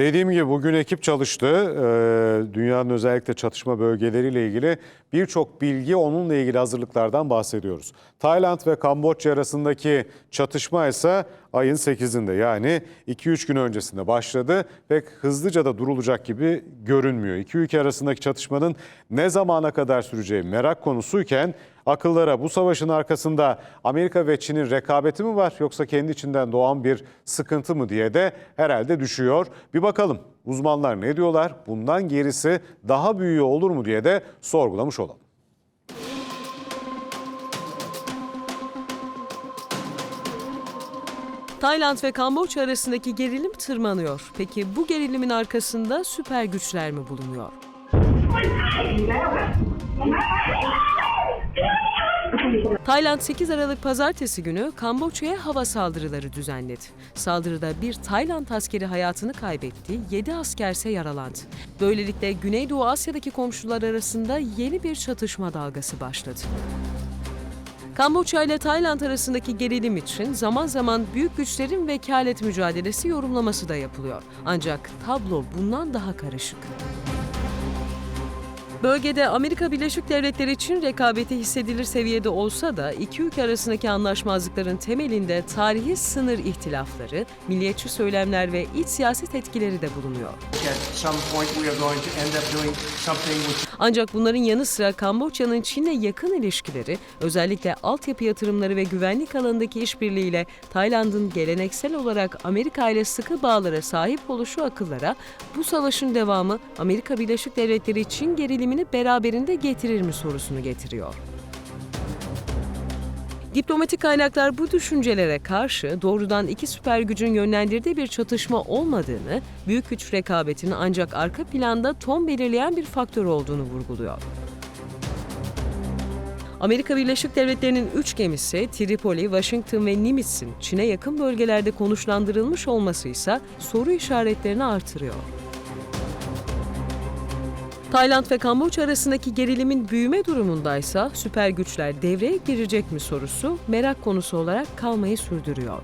Dediğim gibi bugün ekip çalıştı. Ee, dünyanın özellikle çatışma bölgeleriyle ilgili birçok bilgi onunla ilgili hazırlıklardan bahsediyoruz. Tayland ve Kamboçya arasındaki çatışma ise ayın 8'inde yani 2-3 gün öncesinde başladı ve hızlıca da durulacak gibi görünmüyor. İki ülke arasındaki çatışmanın ne zamana kadar süreceği merak konusuyken akıllara bu savaşın arkasında Amerika ve Çin'in rekabeti mi var yoksa kendi içinden doğan bir sıkıntı mı diye de herhalde düşüyor. Bir bakalım uzmanlar ne diyorlar? Bundan gerisi daha büyüğü olur mu diye de sorgulamış olalım. Tayland ve Kamboçya arasındaki gerilim tırmanıyor. Peki bu gerilimin arkasında süper güçler mi bulunuyor? Tayland 8 Aralık pazartesi günü Kamboçya'ya hava saldırıları düzenledi. Saldırıda bir Tayland askeri hayatını kaybetti, 7 askerse yaralandı. Böylelikle Güneydoğu Asya'daki komşular arasında yeni bir çatışma dalgası başladı. Kamboçya ile Tayland arasındaki gerilim için zaman zaman büyük güçlerin vekalet mücadelesi yorumlaması da yapılıyor. Ancak tablo bundan daha karışık. Bölgede Amerika Birleşik Devletleri için rekabeti hissedilir seviyede olsa da iki ülke arasındaki anlaşmazlıkların temelinde tarihi sınır ihtilafları, milliyetçi söylemler ve iç siyaset etkileri de bulunuyor. Ancak bunların yanı sıra Kamboçya'nın Çin'le yakın ilişkileri, özellikle altyapı yatırımları ve güvenlik alanındaki işbirliğiyle Tayland'ın geleneksel olarak Amerika ile sıkı bağlara sahip oluşu akıllara bu savaşın devamı Amerika Birleşik Devletleri Çin gerilimini beraberinde getirir mi sorusunu getiriyor. Diplomatik kaynaklar bu düşüncelere karşı doğrudan iki süper gücün yönlendirdiği bir çatışma olmadığını, büyük güç rekabetinin ancak arka planda ton belirleyen bir faktör olduğunu vurguluyor. Amerika Birleşik Devletleri'nin üç gemisi Tripoli, Washington ve Nimitz'in Çin'e yakın bölgelerde konuşlandırılmış olması ise soru işaretlerini artırıyor. Tayland ve Kamboçya arasındaki gerilimin büyüme durumundaysa süper güçler devreye girecek mi sorusu merak konusu olarak kalmayı sürdürüyor.